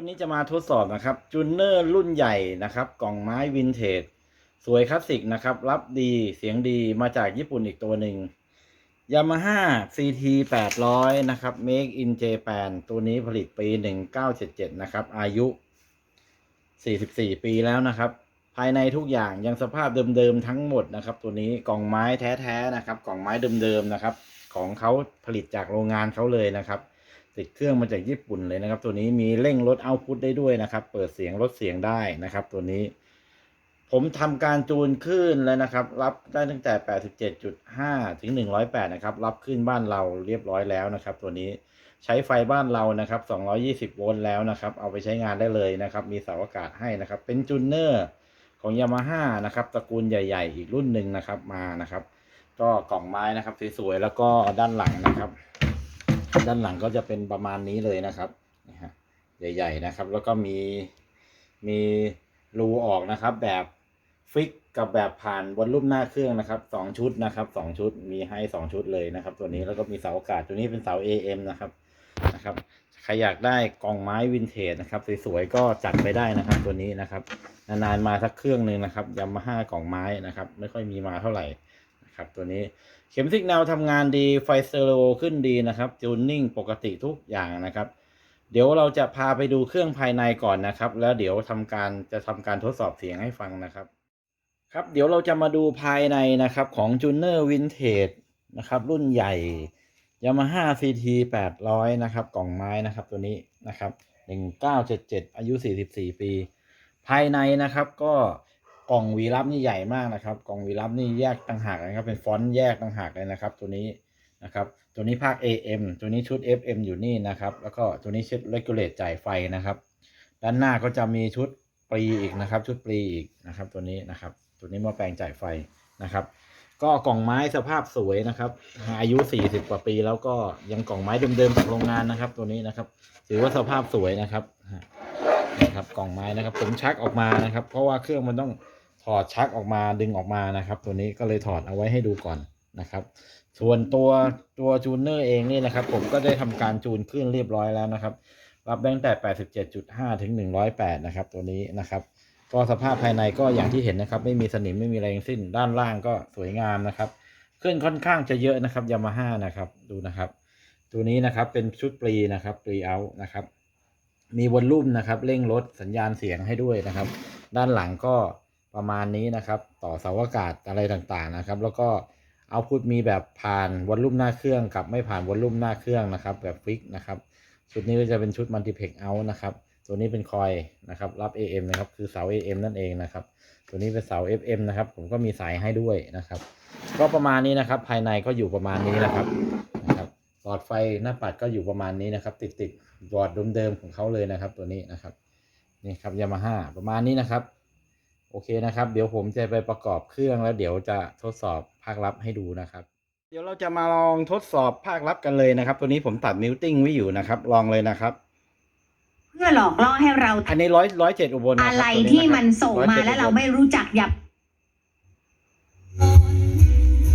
วันนี้จะมาทดสอบนะครับจูเนอร์รุ่นใหญ่นะครับ กล่องไม้วินเทจสวยคลาสสิกนะครับ รับดีเสียงดีมาจากญี่ปุ่นอีกตัวหนึ่ง Yamaha CT 800 นะครับ Make in Japan ตัวนี้ผลิตปี 1977 นะครับ อายุ 44 ปีแล้วนะครับ ภายในทุกอย่างยังสภาพเดิมๆทั้งหมดนะครับ ตัวนี้กล่องไม้แท้ๆนะครับ กล่องไม้เดิมๆนะครับ ของเขาผลิตจากโรงงานเขาเลยนะครับ ติดเครื่องมาจากญี่ปุ่นเลยนะครับ ตัวนี้มีเร่งลดเอาพุตได้ด้วยนะครับ เปิดเสียงลดเสียงได้นะครับ ตัวนี้ ผมทำการจูนขึ้นแล้วนะครับ รับได้ตั้งแต่ 87.5 ถึง 108 นะครับ รับขึ้นบ้านเราเรียบร้อยแล้วนะครับ ตัวนี้ใช้ไฟบ้านเรานะครับ 220 โวลต์แล้วนะครับ เอาไปใช้งานได้เลยนะครับ มีเสาอากาศให้นะครับ เป็นจูนเนอร์ของ Yamaha นะครับ ตระกูลใหญ่ ๆ อีกรุ่นหนึ่งนะครับ มานะครับ ก็กล่องไม้นะครับสวยๆ แล้วก็ด้านหลังนะครับ ด้านหลังก็จะเป็นประมาณนี้เลยนะครับใหญ่ๆนะครับ แล้วก็มีมีรูออกนะครับ แบบฟิกกับแบบผ่านบนรูปหน้าเครื่องนะครับสองชุดนะครับสองชุดมีให้สองชุดเลยนะครับ ตัวนี้แล้วก็มีเสาอากาศตัวนี้เป็นเสา AM นะครับนะครับใครอยากได้กล่องไม้วินเทจนะครับสวยๆก็จัดไปได้นะครับตัวนี้นะครับนานๆมาสักเครื่องหนึ่งนะครับยามาฮ่ากล่องไม้นะครับ ไม่ค่อยมีมาเท่าไหร่ นะครับ ตัวนี้เข็มซิกแนวทำงานดีไฟสเตอริโอขึ้นดีนะครับจูนนิ่งปกติทุกอย่างนะครับ เดี๋ยวเราจะพาไปดูเครื่องภายในก่อนนะครับ แล้วเดี๋ยวทำการจะทำการทดสอบเสียงให้ฟังนะครับ ครับเดี๋ยวเราจะมาดูภายในนะครับของจูเนอร์วินเทจนะครับรุ่นใหญ่ Yamaha CT 800นะครับ กล่องไม้นะครับตัวนี้นะครับ1977อายุ44ปี ภายในนะครับก็ กล่องวีรับนี่ใหญ่มากนะครับ กล่องวีรับนี่แยกต่างหากนะครับ เป็นฟอนต์แยกต่างหากเลยนะครับ ตัวนี้นะครับ ตัวนี้ภาค AM ตัวนี้ชุด FM อยู่นี่นะครับ แล้วก็ตัวนี้ชุด regulate จ่ายไฟนะครับ ด้านหน้าก็จะมีชุดปรีอีกนะครับ ชุดปรีอีกนะครับ ตัวนี้นะครับ ตัวนี้หมาแปลงจ่ายไฟนะครับ ก็กล่องไม้สภาพสวยนะครับ อายุ 40 กว่าปี แล้วก็ยังกล่องไม้เดิมๆจากโรงงานนะครับ ตัวนี้นะครับ ถือว่าสภาพสวยนะครับนะครับกล่องไม้นะครับ ผมชักออกมานะครับ เพราะว่าเครื่องมันต้อง อดชักออกมาดึงออกมานะครับ ตัวนี้ก็เลยถอดเอาไว้ให้ดูก่อนนะครับ ส่วนตัวตัวจูนเนอร์เองนี่นะครับ ผมก็ได้ทำการจูนขึ้นเรียบร้อยแล้วนะครับ รับได้ตั้งแต่ 87.5 ถึง 108 นะครับ ตัวนี้นะครับ ก็สภาพภายในก็อย่างที่เห็นนะครับ ไม่มีสนิมไม่มีอะไรทั้งสิ้น ด้านล่างก็สวยงามนะครับเครื่องค่อนข้างจะเยอะนะครับยามาฮ่านะครับดูนะครับ ตัวนี้นะครับเป็นชุดปรีนะครับปรีเอานะครับ มีวอลลุ่มนะครับเร่งลดสัญญาณเสียงให้ด้วยนะครับ ด้านหลังก็ ประมาณนี้นะครับ ต่อเสาอากาศอะไรต่างๆนะครับ แล้วก็เอาพุทมีแบบผ่านวอลลุ่มหน้าเครื่องกับไม่ผ่านวอลลุ่มหน้าเครื่องนะครับ แบบฟิกนะครับชุดนี้ก็จะเป็นชุดมัลติเพกเอานะครับ ตัวนี้เป็นคอยนะครับรับ AM นะครับคือเสา AM นั่นเองนะครับ ตัวนี้เป็นเสา FM นะครับ ผมก็มีสายให้ด้วยนะครับ ก็ประมาณนี้นะครับ ภายในก็อยู่ประมาณนี้นะครับนะครับหลอดไฟหน้าปัดก็อยู่ประมาณนี้นะครับ ติดติดหลอดเดิมๆของเขาเลยนะครับ ตัวนี้นะครับนี่ครับยามาฮ่าประมาณนี้นะครับ โอเคนะครับ เดี๋ยวผมจะไปประกอบเครื่องแล้วเดี๋ยวจะทดสอบภาคลับให้ดูนะครับ เดี๋ยวเราจะมาลองทดสอบภาคลับกันเลยนะครับ ตัวนี้ผมตัดมิวติ้งไว้อยู่นะครับ ลองเลยนะครับ เพื่อหลอกล่อให้เราอันนี้ร้อยร้อยเจ็ดอุบลนะคอะรับไรตัวที่ะครับมันส่งมา107แล้วเราอุบไม่รู้จักอย่า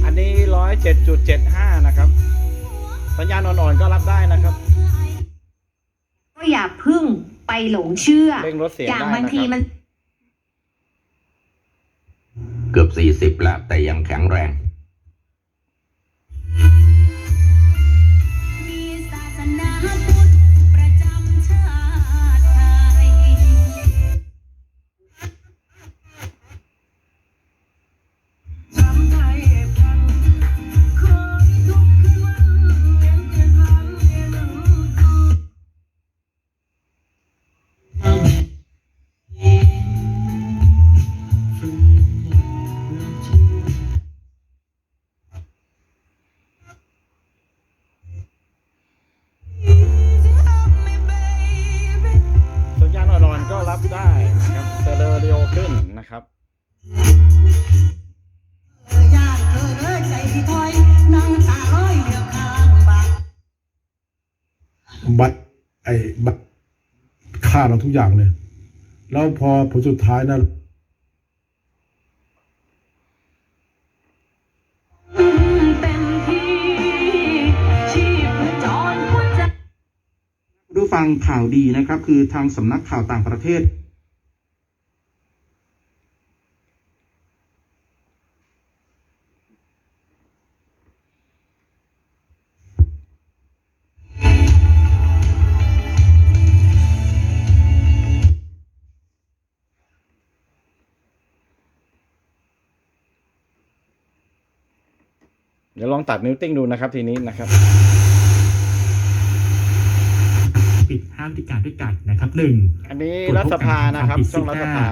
อันนี้ร้อยเจ็ดจุดเจ็ดห้านะครับ สัญญาณอ่อนๆก็รับได้นะครับ ก็อย่าพึ่งไปหลงเชื่อ เร่งลดเสียงอย่างได้บางนะคทีรับมัน เกือบสี่สิบแล้วแต่ยังแข็งแรง มีศาสนา อกข้างบักบัตรไอ้บัตรค่าเราทุกอย่างเลยแล้วพอผลสุดท้ายนะเต็มที่ชีพจรหัวใจดูไฟฟังข่าวดีนะครับ คือทางสำนักข่าวต่างประเทศ เดี๋ยวลองตัดมิวติ้งดูนะครับทีนี้นะครับ ปิดห้ามพฤติการด้วยกันนะครับหนึ่งอันนี้รัฐสภานะครับ ช่องรัฐสภา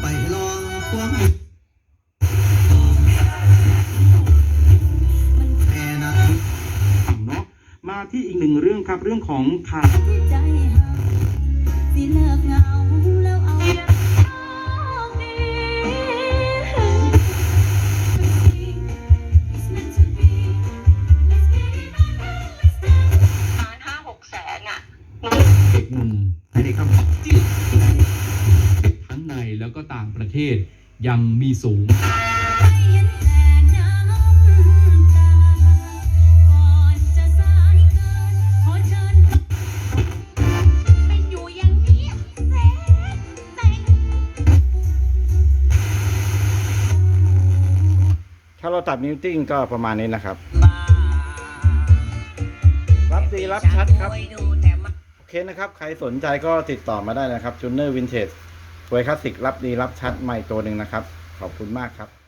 ไปลองควงมันแพ้นะเนาะมาที่อีกหนึ่งเรื่องครับเรื่องของข่าว เด็กหนุ่มในเด็กครับทั้งในแล้วก็ต่างประเทศยังมีสูงไปเห็นแต่น้ำตาก่อนจะสายเกินขอเชิญเป็นอยู่อย่างนี้แสนแสนถ้าเราตัดมิวติ้งก็ประมาณนี้นะครับ รับดีรับชัดครับโอ เคนะครับ ใครสนใจก็ติดต่อมาได้นะครับจูเนอร์วินเทจสวยคลาสสิกรับดีรับชัดใหม่ตัวหนึ่งนะครับ ขอบคุณมากครับ